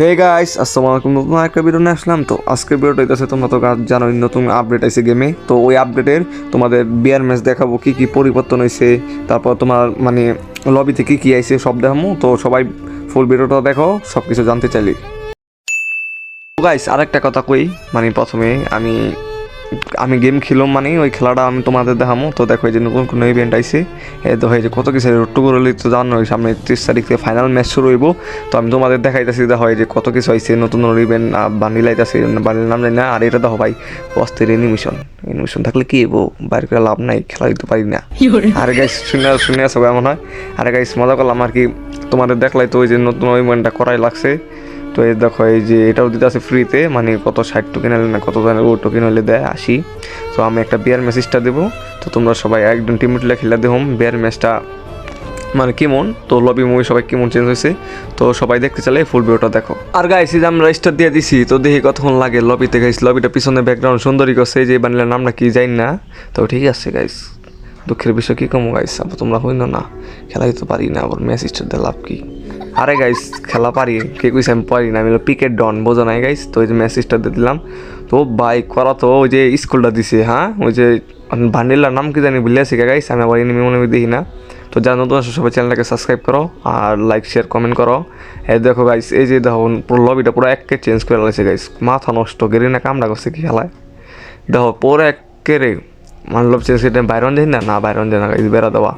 Hey guys আসসালামু আলাইকুম। নতুন আরেকটা ভিডিও নিয়ে আসলাম। তো আজকের ভিডিওটা হইতেছে, তোমরা তো জানোই, নতুন আপডেট আছে গেমে তো ওই আপডেটের তোমাদের বিয়ার ম্যাচ দেখাবো, কি কি পরিবর্তন হয়েছে তারপর তোমার মানে লবিতে কি কি আইছে, সব দেখামো। তো সবাই ফুল ভিডিওটা দেখো সব কিছু জানতে চাইলি। গাইস আরেকটা কথা কই মানে প্রথমে আমি আমি গেম খেলাম মানে ওই খেলাটা আমি তোমাদের দেখামো। তো দেখো এই যে নতুন কোনো ইভেন্ট আইছে এ তো হয়েছে কত কিছু রোট্টু করলে তো জানো সামনে তিরিশ তারিখ থেকে ফাইনাল ম্যাচ শুরু হইব। তো আমি তোমাদের দেখাইতেছি দেখো এই যে কত কিছু হয়েছে নতুন নতুন ইভেন্ট বান্ডিল আইতেছে বান্ডিল নাম জানি না আর এটা দেখো ভাই অস্থির এনিমেশন এনিমেশন থাকলে কি হইব? বাইরে করে লাভ নাই খেলা দিতে পারি না। আরে গাইস শুনে শুনে আসো এমন হয়। আরে গাইস মজা করলাম আর কি। তোমাদের দেখলাই তো ওই যে নতুন ইভেন্টটা করাই লাগছে। তো এই দেখো, এই যে এটাও দিতে আছে ফ্রিতে মানে কত ষাট টোকেন হলে না, কত ও টোকেন হলে দেয় আসি তো আমি একটা বিয়ার মেসেজটা দেবো। তো তোমরা সবাই একদম টিমিটলে খেলে দেহম বিয়ার ম্যাচটা মানে কেমন? তো লবি মুভি সবাই কেমন চেঞ্জ হয়েছে? তো সবাই দেখতে চাইলে ফুল ভিডিওটা দেখো। আর গাইস এই যে আমরা স্টার দিয়ে দিছি, তো দেখি কতক্ষণ লাগে লবিতে গাইস লবিটা পিছনে ব্যাকগ্রাউন্ড সুন্দরই করছে যে বানিলার নামটা কি জানি না। তো ঠিক আছে গাইস দুঃখের বিষয় কি কম গাইস আবার তোমরা হইন না। খেলা দিতে পারি না, আবার ম্যাচ স্টার দিয়ে লাভ কি? আরে গাইস খেলা পারি, কে কইছে আমি পারি না, আমি পিকেট ডন বোঝো নাই গাইস তো ওই যে মেসেজটা দিয়ে দিলাম। তো বাইক করা তো ওই যে স্কুলটা দিছে হ্যাঁ? ওই যে ভান্ডিলার নাম কি জানি ভুলে আছি গাইস আমি আবার এনিমি মনে দেখি না। তো যারা নতুন আসো সবাই চ্যানেলটাকে সাবস্ক্রাইব করো আর লাইক শেয়ার কমেন্ট করো। এই দেখো গাইস এই যে দেখো, পুরো লবিটা পুরো একে চেঞ্জ করে লাগছে গাইস মাথা নষ্ট গেরি না কামড়া করছে কি খেলায়। দেখো, পুরো একে রে মানলব চেঞ্জ সেটা বাইরন দেয় না না বাইরন দেয় না বেড়া দেওয়া।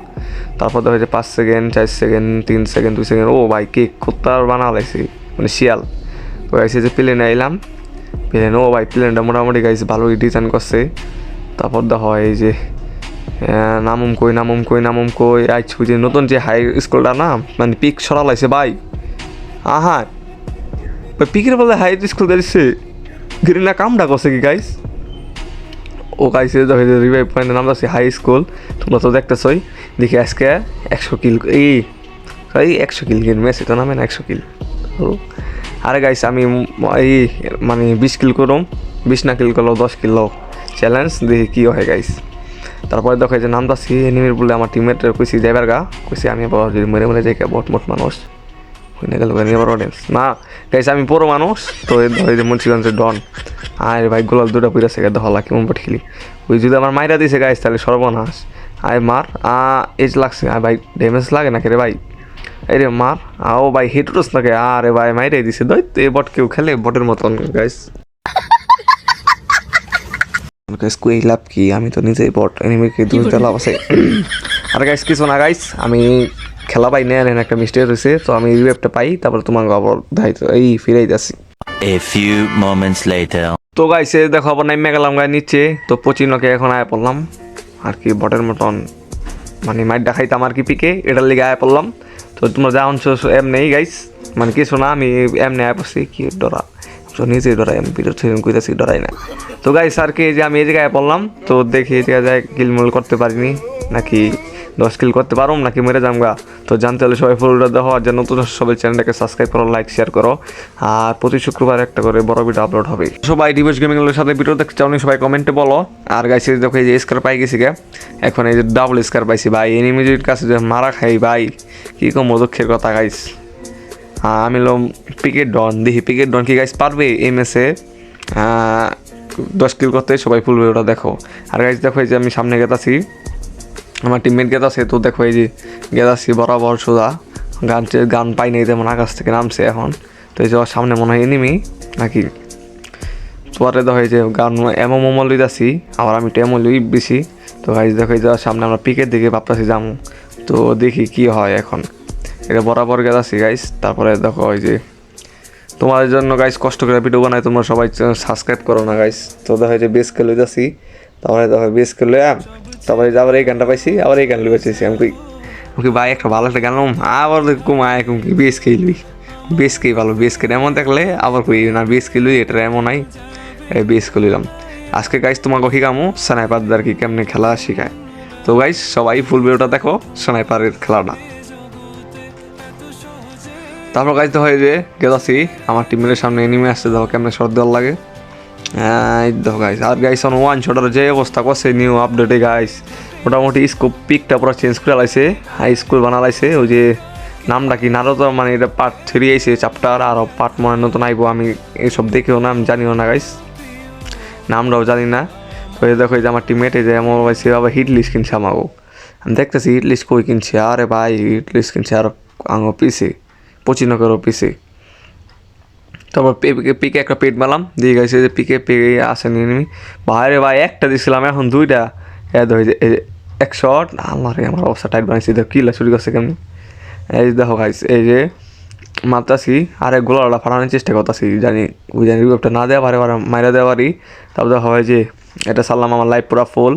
তারপর দেখা যায় পাঁচ সেকেন্ড, চার সেকেন্ড, তিন সেকেন্ড, দুই সেকেন্ড, ও ভাই কেক কুত্তার বানা লাইছে মানে শিয়াল। তো গাইছে যে প্লেনে আইলাম প্লেন ও ভাই প্লেনটা মোটামুটি গাইছে ভালোই ডিজাইন করছে। তারপর দেখো এই যে নামুম কই নামুম কই নামুম কই আইছু যে নতুন যে হাই স্কুলটা না মানে পিক সরা লাইছে ভাই। আহা পিকের বলে হাই স্কুল দিচ্ছে গ্রিনা কামটা করছে কি, গাইস? ও গাইছে রিভাইভ পয়েন্টের নাম আছে হাই স্কুল তোমরা তো দেখতেছই, দেখি আজকে একশো কিল এই এই একশো কিল গেম মেসে তো নামে না একশো কিল আরে গাইস আমি এই মানে বিশ কিল করুম, বিশ না কিল করল দশ কিল চ্যালেঞ্জ দেখি কী হয় গাইস তারপরে দেখো যে নামটা সি এনিমির বলে আমার টিমমেটের কইছি, যাইবার গা। কইছি, আমি আবার যদি মরে মরে যাই বট মোট মানুষ। হইনে গেল গানি আবার অডিয়েন্স না গাইস আমি পুরো মানুষ তো এই যে মুন্সিগঞ্জের ডন। আয় ভাই গোলাল দুটা পুরা সেকে দহলা কেমন পট খেলি। ওই যদি আমার মাইরা দিছে গাইস তাহলে সর্বনাশ। আয় মার আ এজ লাগছে। আয় ভাই ড্যামেজ লাগে নাকি রে ভাই? এই রে মার আও ভাই হিটুটস লাগে আরে ভাই মাইরে দিছে। দই তো এই বট কেউ খেলে বটের মতন গাইস গাইস কই লাভ কি? আমি তো নিজেই বট এনিমিকে দিয়ে লাভ আছে। আর গাইস কিছু না গাইস আমি খেলা পাই না এখানে একটা মিস্টেক হয়েছে তো আমি রিভেপটা পাই তারপর তোমাকে আবার দায়িত্ব এই ফিরাই যাচ্ছি। A few moments later. তো গাইছে দেখো আবার নাইমে গেলাম গায়ে নিচে তো পচিনকে এখন আয় পড়লাম। আর কি বটের মতন মানে মাইট দেখাইতাম আর কি পিকে এটার লিগে আয় পড়লাম। তো তোমরা যা অংশ এম নেই গাইস মানে কিছু না আমি এমনি আয় পড়ছি কি ডরা। তো নিজেই ডরাই আমি ভিডিও থেকে কইতেছি ডরাই না। তো গাইস আর কি এই যে আমি এই জায়গায় পড়লাম তো দেখি এই জায়গায় যায় কিলমুল করতে পারিনি নাকি দশ কিল করতে পারো নাকি মেরে যামগা তো জানতে হলে সবাই ফুলটা দেখো আর যে নতুন সবাই চ্যানেলটাকে সাবস্ক্রাইব করো লাইক শেয়ার করো। আর প্রতি শুক্রবার একটা করে বড় ভিডিও আপলোড হবে। সবাই ডিভোর্স গেমিং এর সাথে ভিডিও দেখতে চাও সবাই কমেন্টে বলো। আর গাইছে দেখো, এই যে স্কার পাই গেছি গে। এখন এই যে ডাবল স্কার পাইছি ভাই। এনিমিজির কাছে যে মারা খাই ভাই, কি কম দুঃখের কথা গাইস আমি লো পিকেট ডন দেখি পিকেট ডন কি গাইস পারবে এম এস এ? দশ কিল করতে সবাই ফুল ওটা দেখো। আর গাইস দেখো, এই যে আমি সামনে গেতাছি। আমার টিমমেট গেতাছে তো দেখো এই যে গেতাছি বরাবর সোজা। গান গান পাই নাই তেমন, আকাশ থেকে নামছে এখন। তো এই যে সামনে মনে হয় এনিমি নাকি? পরে দেখো যে গান এমও মোমো লইতাছি, আবার আমি টেমো লই বেশি। তো গাইজ দেখো এই যে সামনে আমরা পিকের দিকে ভাবতাছি যাব তো দেখি কি হয় এখন। এটা বরাবর গেতাছি গাইস তারপরে দেখো ওই যে তোমাদের জন্য গাইস কষ্ট করে ভিডিও বানাই, তোমরা সবাই সাবস্ক্রাইব করো না গাইস তো দেখো যে বেস খেলে যাচ্ছি তারপরে দেখো বেস খেলে তারপরে আবার এই গানটা পাইছি আবার এই গান লুয়েছি আমি কই কই, ভাই একটা ভালো একটা গান লম। আবার কুমায় কুম কি বেস খেলবি বেস খেয়ে ভালো বেস খেলে এমন দেখলে আবার কই না বেস খেলবি এটা এমন নাই। বেস খেলিলাম আজকে গাইস তোমাকে শিখামো স্নাইপারদের কি কেমনে খেলা শিখায়। তো গাইস সবাই ফুল ভিডিওটা দেখো স্নাইপারের খেলাটা। তারপর গাইতে হয় যে গেলাছি আমার টিমের সামনে এনিমে আসছে দেখো কেমনে দেওয়ার লাগে। গাইস আর গাইস অন ওয়ান শটার যে অবস্থা করছে নিউ আপডেটে গাইস মোটামুটি স্কোপ পিকটা পুরো চেঞ্জ করে লাইছে হাই স্কুল বানা লাইছে, ওই যে নামটা কি নারদ মানে এটা পার্ট থ্রি আইছে চ্যাপ্টার আর পার্ট মনে নতুন আইবো, আমি এইসব দেখেও না, আমি জানিও না গাইস নামটাও জানি না। তো এই দেখো যে আমার টিমমেট এই যে এমন হয়েছে আবার হিট লিস্ট কিনছে আমাকে আমি দেখতেছি হিট লিস্ট কই কিনছে, আরে ভাই হিট লিস্ট কিনছে আর আঙো পিসে পচিনগরও পিসে। তারপর পিকে পিকে একটা পেট মারলাম। দিয়ে গেছে যে পিকে পেয়ে আসেনি এনিমি ভাই ভাই একটা দিছিলাম, এখন দুইটা। এ যে এক শট আমার আমার অবস্থা টাইট বানাইছি। দেখো কিলা চুরি করছে কেমনি? এই যে দেখো গাইস এই যে মারতাছি, আরে গোলাটা ফাটানোর চেষ্টা করতেছি। জানি, ওই জানি রিভাইভটা না দেওয়া পারে মাইরা দেওয়া পারি। তারপর দেখা হয় যে, এটা সারলাম আমার লাইফ পুরা ফুল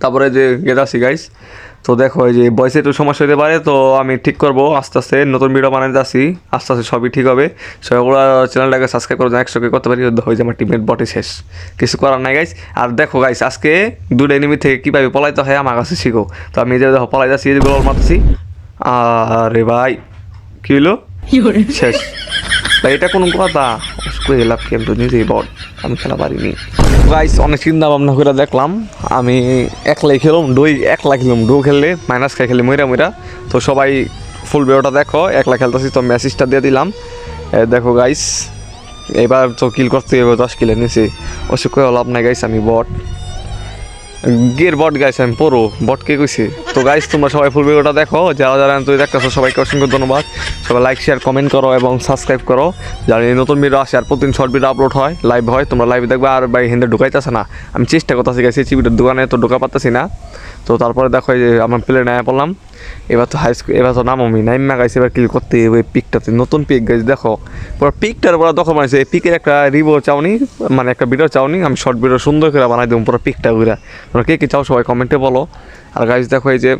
তারপরে যে গেদাসি গাইস তো দেখো এই যে বয়সে একটু সমস্যা হতে পারে তো আমি ঠিক করব আস্তে আস্তে। নতুন ভিডিও বানাতে আসি আস্তে আস্তে সবই ঠিক হবে। সবাই চ্যানেলটাকে সাবস্ক্রাইব করে একশোকে করতে পারি হয়ে যে আমার টিমের বটে শেষ। কিছু করার নাই গাইস আর দেখো গাইস আজকে দুটো এনিমি থেকে কীভাবে পলাইতে হয় আমার কাছে শিখো। তো আমি যে দেখো পলাই যাচ্ছি এই যে গোল মারতেছি। আরে ভাই কী হলো শেষ। ভাই এটা কোনো কথা। লাভ কি আমি তো নিজেই বট আমি খেলা পারিনি। গাইস অনেক চিন্তা ভাবনা করে দেখলাম। আমি একলাই খেলাম ডই একলা খেলাম ডো খেললে মাইনাস খাই খেলে মইরা মইরা। তো সবাই ফুল ভিডিওটা দেখো, একলা খেলতেছি তো মেসেজটা দিয়ে দিলাম। দেখো গাইস এবার তো কিল করতে হবে, দশ কিলের নিচে অসুখ হলো নাই গাইস আমি বট গের বট গাইস আমি পড়ো, বটকে কইছে। তো গাইস তোমরা সবাই ফুল ভিডিওটা দেখো, যারা যারা তুই দেখতেছো, সবাইকে অসংখ্য ধন্যবাদ। সবাই লাইক শেয়ার কমেন্ট করো এবং সাবস্ক্রাইব করো। যারা এই নতুন ভিডিও আসে আর প্রতিদিন শর্ট ভিডিও আপলোড হয় লাইভ হয়, তোমরা লাইভ দেখবে আর ভাই হিন্দে ঢুকাইতেছে না। আমি চেষ্টা করতেছি গাইছি চিবিটার দোকানে তো ঢোকা পারতেছি না। তো তারপরে দেখো এই যে আমার প্লেনে আয়া পড়লাম। এবার তো হাই স্কুল এবার তো নাম আমি নাইমা গাইছে, এবার কিল করতে ওই পিকটাতে। নতুন পিক গাইছে, দেখো। পুরো পিকটার পরে দখল বানাইছে। এই পিকের একটা রিভো চাওনি মানে একটা ভিডিও চাওনি, আমি শর্ট ভিডিও সুন্দর করে বানাই দেবো পুরো পিকটা ঘুরে। তোমরা কে কে চাও সবাই কমেন্টে বলো। আর গাইজ দেখো এই যে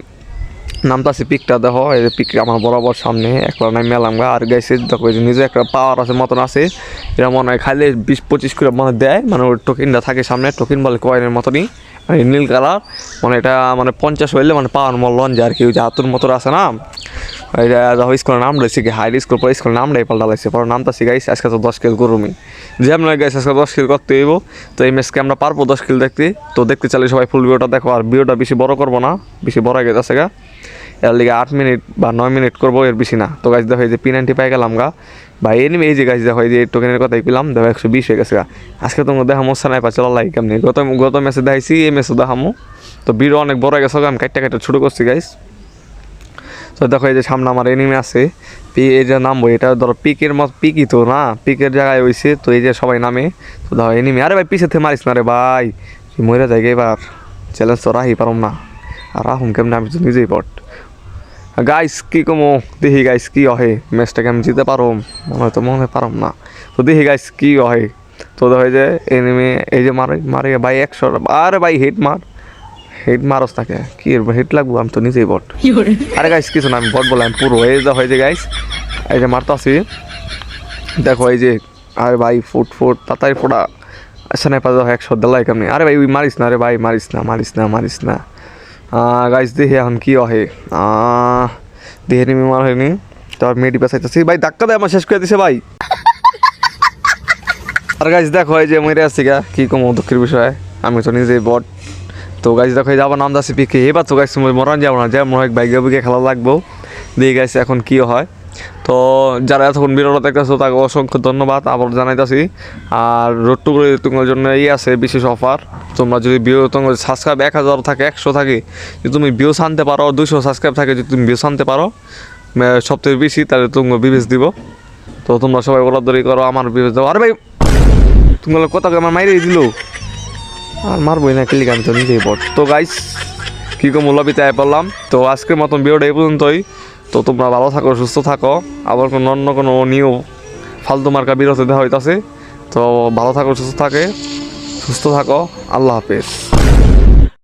নামটা আছে পিকটা দেখো। এই যে পিক আমার বরাবর সামনে, একবার নাই মেলাম গা। আর গাইছে দেখো যে নিজে একটা পাওয়ার আছে, মতন আছে। এরা মনে হয় খাইলে বিশ পঁচিশ করে মনে দেয় মানে ওর টোকেনটা থাকে সামনে টোকেন বলে কয়েনের মতনই। মানে নীল কালার মানে এটা মানে পঞ্চাশ হইলে মানে পাওয়ার মল লঞ্চ আর কি, ওই যে হাতুর মতো আছে না? এটা স্কুলের নাম রয়েছে কি হাই স্কুল পরে স্কুলের নামটাই পাল্টা লাগছে পরে নামটা শিখাইছি, আজকে তো দশ কিল করুমি। যেমন গেছে, আজকে দশ কিল করতে হইব, তো এই ম্যাচকে আমরা পারব দশ কিল দেখতে। তো দেখতে চাইলে সবাই ফুল ভিডিওটা দেখো, আর ভিডিওটা বেশি বড় করব না, বেশি বড় গেছে গা এর লিগে আট মিনিট বা নয় মিনিট করব, এর বেশি না। তো গাছ দেখো এই যে পি নাইনটি পাই গেলাম গা। বা এনিমি এই যে গাছ দেখো এই যে টোকেনের কথাই পেলাম দেখো একশো বিশ হয়ে গেছে গা। আজকে তোমাকে দেখামো সানাইপা চলা লাগে কেমনি? গত গত ম্যাচে দেখাইছি, এই ম্যাচে দেখামো। তো ভিডিও অনেক বড় গেছে আমি কাটটা কাটটা ছোটো করছি গাইস তো দেখো এই যে সামনে আমার এনিমি আছে। পি এই যে নামবো, এটা ধরো পিকের মত পিকই তো না? পিকের জায়গায় হয়েছে তো এই যে সবাই নামে। তো দেখো এনিমি আরে ভাই, পিছে মারিস না রে ভাই। মরে যায় এবার। চ্যালেঞ্জ তো রাহি পারম না। আর রাহুম কেমন, আমি তো নিজেই পট গাইস কি কমো? দেখি গাইস কি অহে ম্যাচটাকে আমি জিতে পারো মনে হয় তো মনে হয় পারম না। তো দেখি গাইস কি অহে তো দেখো যে এনিমি এই যে মারে মারে ভাই একশো আরে ভাই হিট মার। হিট মারস তাকে। কি হিট লাগবো? আমি তো নিজেই বট আরে গাইস কিছু না আমি বট বললাম পুরো। এই যে হয়েছে গাইস এই যে মারতাছি। দেখো এই যে আরে ভাই ফুট ফুট তাড়াতাড়ি ফোটা। না পাওয়া একশো দেলাই কেমনি আরে ভাই ওই মারিস না রে ভাই মারিস না মারিস না মারিস না। গাইস দেখি এখন কি অহে দেহে নিমি মার হয়নি। তারপর মেয়েটি পেঁচাইতেছি ভাই, ধাক্কা দেয়, আমার শেষ করে দিছে, ভাই। আর গাইস দেখো, এই যে মেরে আসছি গা, কি কম দুঃখের বিষয়। আমি তো নিজে বট। তো গাইস দেখো, এই যাব নাম দাসি পিকে। এবার তো গাইস মরান যাব না। যেমন হয় বাইকে বুকে খেলা লাগবো। দিয়ে গাইছে এখন কি হয়। তো যারা এতক্ষণ বিরত দেখতেছো, তাকে অসংখ্য ধন্যবাদ। আবার জানাইতেছি, আর রোড টু তোমার জন্য এই আছে বিশেষ অফার তোমরা যদি ভিউ তোমার সাবস্ক্রাইব এক হাজার থাকে, একশো থাকে, যদি তুমি বিও আনতে পারো দুশো সাবস্ক্রাইব থাকে, যদি তুমি বিও আনতে পারো সবথেকে বেশি, তাহলে তোমাকে বিবেচ দিব। তো তোমরা সবাই ওরাদরি করো, আমার বিবেচ দাও। আর ভাই, তোমার কথা আমার মাইরে দিল। আর মারবই না ক্লিক আমি তো নিজেই পড় তো গাইস কী কম লবিতে আয় পড়লাম। তো আজকের মতন ভিডিওটা এই পর্যন্তই। তো তোমরা ভালো থাকো, সুস্থ থাকো। আবার কোনো অন্য কোনো নিউ ফালতু মার্কা বিরতি দেওয়া হইতাছে। তো ভালো থাকো, সুস্থ থাকে, সুস্থ থাকো। আল্লাহ হাফেজ।